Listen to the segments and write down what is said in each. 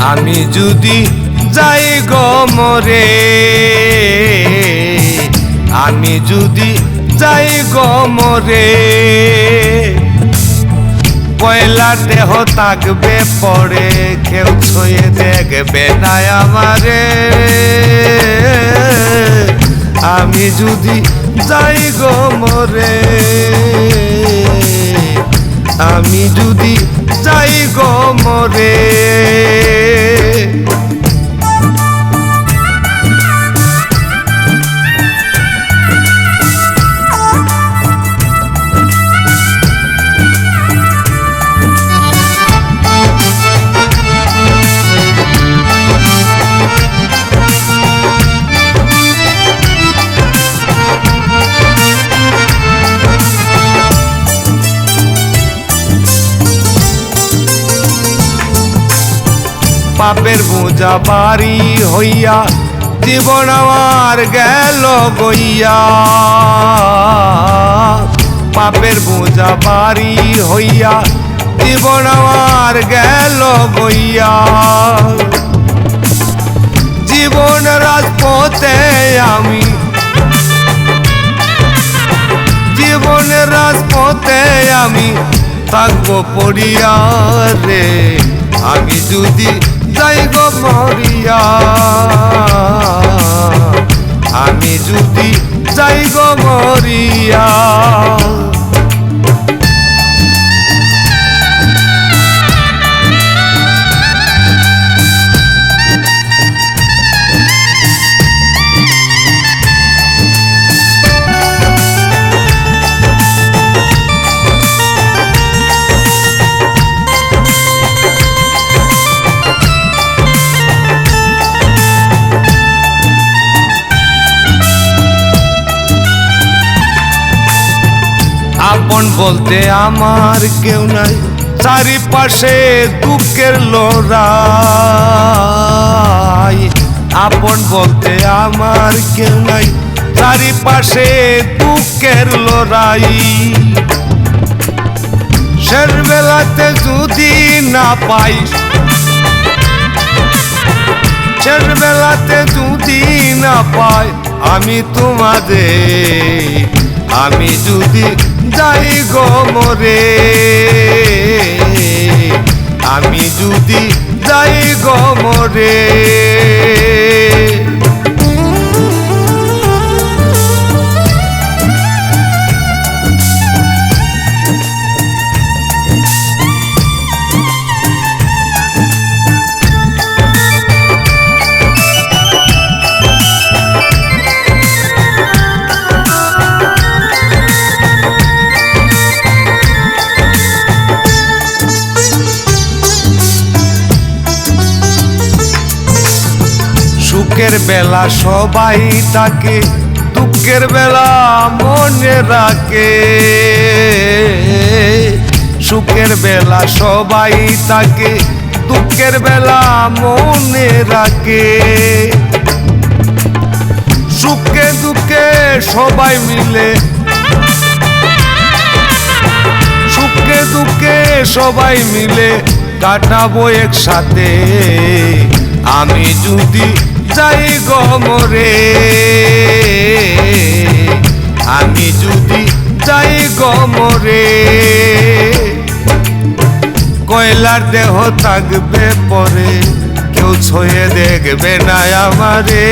আমি যদি যাই গমরে আমি যদি যাই গমরে পয়লা দেহ থাকবে পরে, কেউ ছুঁয়ে দেখবে না আমারে। আমি যদি যাই গমরে আমি যদি যাই গমরে পাপের বোঝা বাড়ি হইয়া, জীবন আমার গেল গইয়া। পাপের বোঝা বাড়ি হইয়া, জীবন আমার গেল গইয়া। জীবন রাজপথে আমি জীবনের রাজপথে আমি থাকব পড়িয়া রে। আমি যদি যাই গো মরিয়া। আমি যদি যাই মরিয়া। বলতে আমার কেউ নাই। চারিপাশে দুঃখের লড়াই। আপন বলতে আমার কেউ নাই। চারিপাশে দুঃখের লড়াই। শেষ বেলাতে যদি না পাই শেষ বেলাতে যদি না পাই, আমি তোমাদের আমি যদি যাই গমরে আমি যদি যাই গো সুখের বেলা সবাই তাকে, দুঃখের বেলা মনে রাখে। সুখের বেলা সবাই তাকে, দুঃখের বেলা মনে রাখে। সুখে দুঃখে সবাই মিলে। সুখে দুঃখে সবাই মিলে কাটাবো একসাথে। আমি যদি যাই গমরে আমি যদি যাই গমরে কয়লার দেহ থাকবে পরে, কেউ ছয়ে দেখবে না আমারে।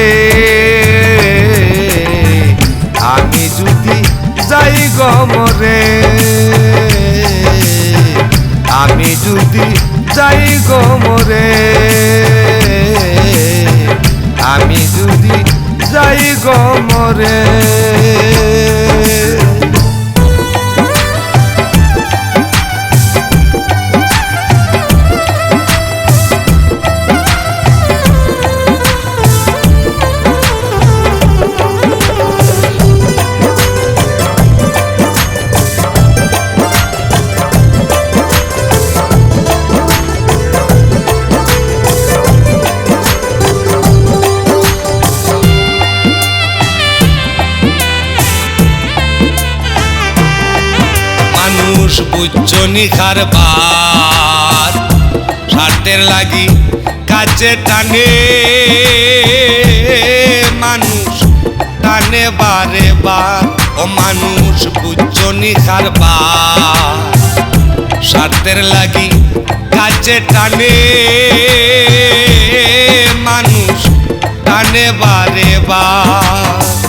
আমি যদি যাই গমরে আমি যদি যাই গমরে আমি যদি যাই গমরে মানুষ বুঝছনি কারবার স্বার্থের লাগি কাছে টানে, মানুষ টানে বারে বার। ও মানুষ বুঝনি কারবার স্বার্থের লাগি কাছে টানে, মানুষ টানে বারে বার।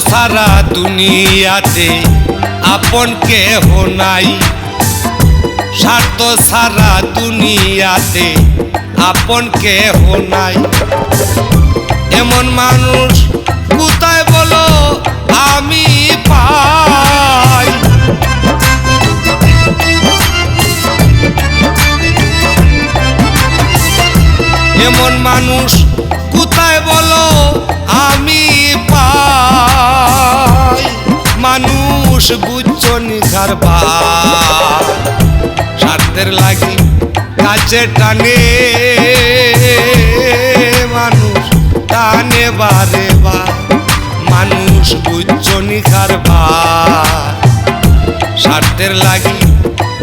সারা দুনিয়াতে আপন কেহ নাই। স্বার্থ সারা দুনিয়াতে আপন কেহ নাই। এমন মানুষ কোথায় বলো? আমি পাই। এমন মানুষ কোথায় আমি পাই মানুষ বুঝছনি কারবার স্বার্থের লাগি কাছে টানে, মানুষ টানে বারে বা মানুষ বুঝছনি কারবার স্বার্থের লাগি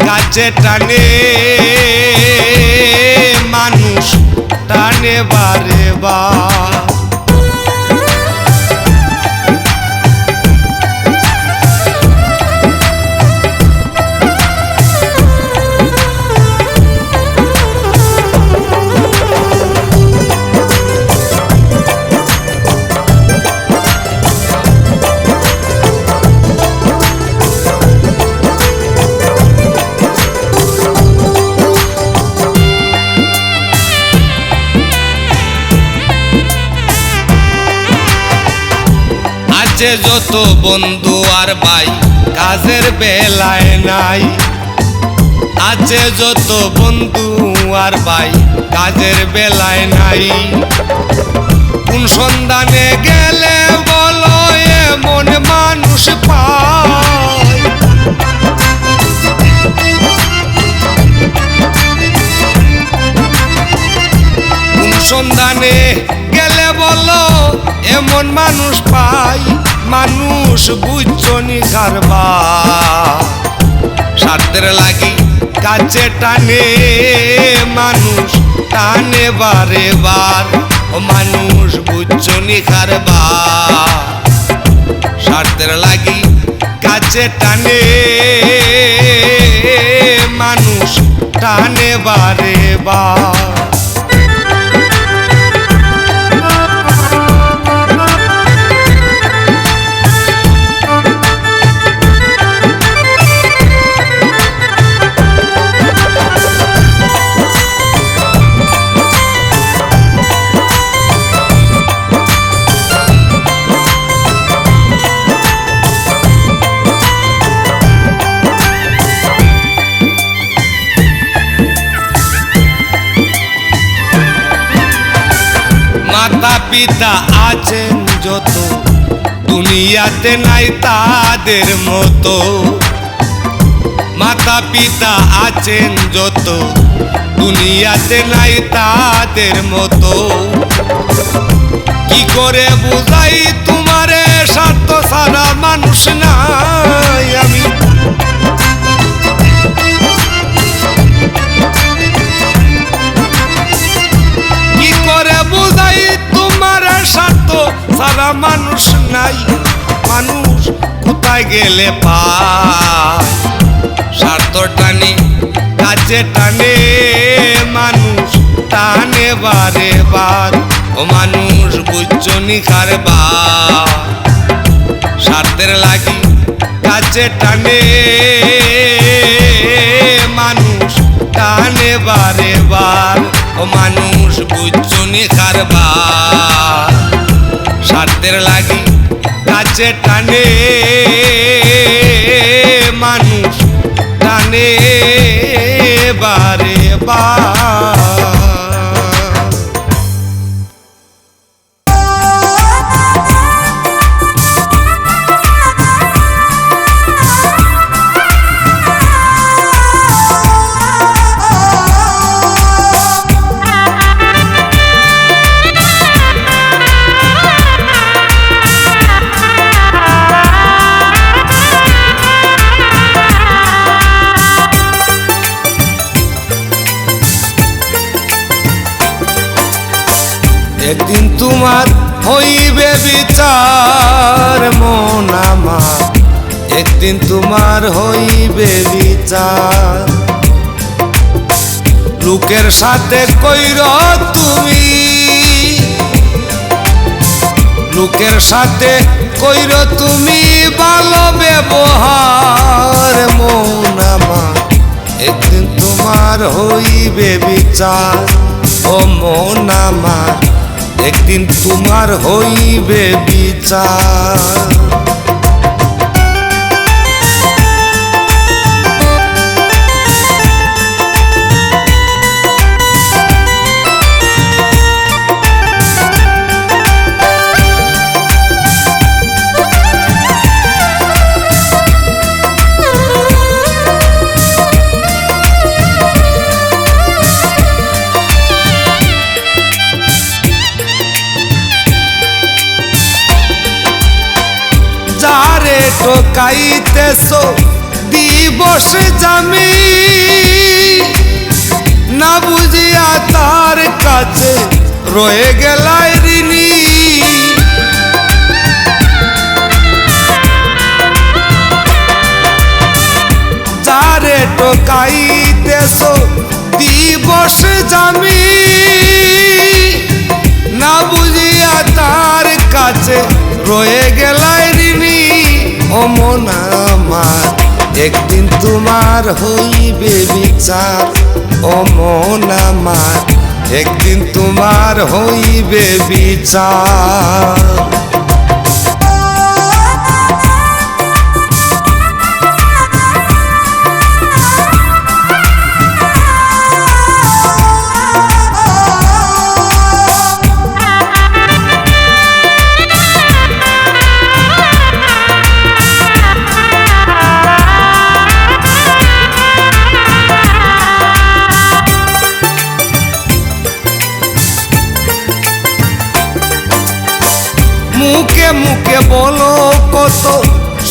কাছে টানে, মানুষ টানে বারে বার আছে যত বন্ধু আর ভাই, কাজের বেলায় নাই। আছে যত বন্ধু আর ভাই, কাজের বেলায় নাই। কোন সন্ধানে গেলে বলো, এমন মানুষ পায় সন্ধানে গেলে বলো, এমন মানুষ পাই, মানুষ বুঝছনি কারবার স্বার্থের লাগি কাছে টানে, মানুষ টানে বারে বার মানুষ বুঝছনি কারবার স্বার্থের লাগি কাছে টানে, মানুষ টানে বারে বার। আছেন যত, দুনিয়াতে নাই তাদের মতো। মাতা পিতা আছেন যত, দুনিয়াতে নাই তাদের মতো। কি করে বুঝাই তোমারে, স্বার্থ সারা মানুষ নাই আমি। কি করে বুঝাই তোমার স্বার্থ সারা মানুষ নাই। মানুষ কোথায় গেলে পায়? টানে কাছে টানে, মানুষ টানে বারে বার। ও মানুষ বুঝছনি কারবার স্বার্থের লাগি কাছে টানে, মানুষ টানে বারে বার। ও মানুষ বুঝছ নি স্বার্থের লাগি কাছে টানে মানুষ টানে বারে বার। তোমার হইবে বিচার, মন আমার। একদিন তোমার হইবে বিচার। লোকের সাথে কইর তুমি। লোকের সাথে কইর তুমি ভালো ব্যবহার, মন আমার। একদিন তোমার হইবে বিচার, ও মন আমার। একদিন তোমার হইবে বিচার। টোকাইতেছ দিবস জামি। না বুঝিয়া তার কাছে রয়ে গেলায় ঋণী। তোমার হইবে বিচার ও মন আমার। একদিন তোমার হইবে বিচার।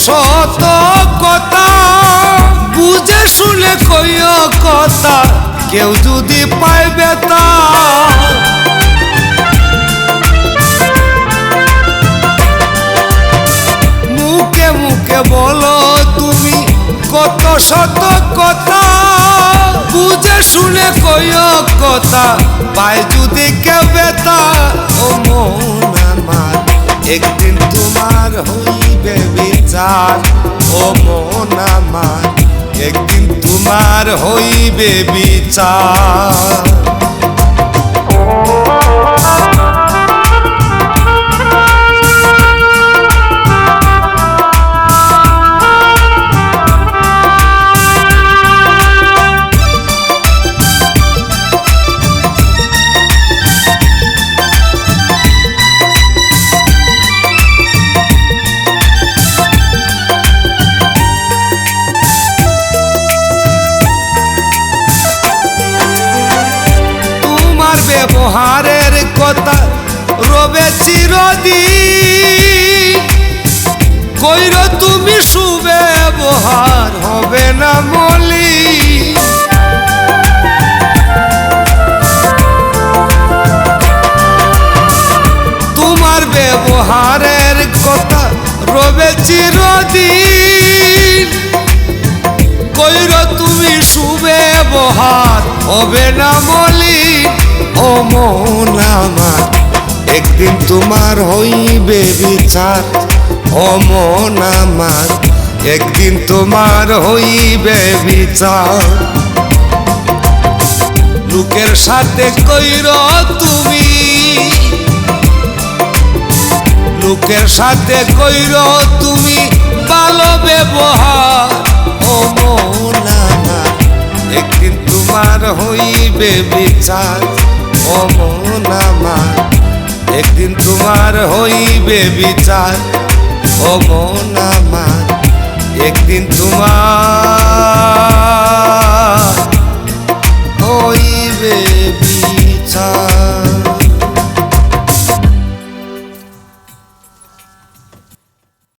শত কথা বুঝে শুনে কইও কথা, কেউ যদি পাইবে তা মুখে মুখে বলো তুমি কত শত কথা বুঝে শুনে কইও কথা পাই যদি কেউ বেতা ও মন আমার, একদিন তোমার হইবে বিচার ও মন আমার একদিন তোমার হইবে বিচার। চিরদিন কইর তুমি সুব্যবহার হবে না মলি। তোমার ব্যবহারের কথা রবে চিরদিন কইর তুমি সুব্যবহার হবে না মলি। ও মন আমার একদিন তোমার হইবে বিচার, ও মন আমার। একদিন তোমার হইবে বিচার। লোকের সাথে কইর তুমি। লোকের সাথে কইর তুমি ভালো ব্যবহার, ও মন আমার। একদিন তোমার হইবে বিচার, ও মন আমার। একদিন তোমার হইবে বিচার ও মন আমার একদিন তোমার হইবে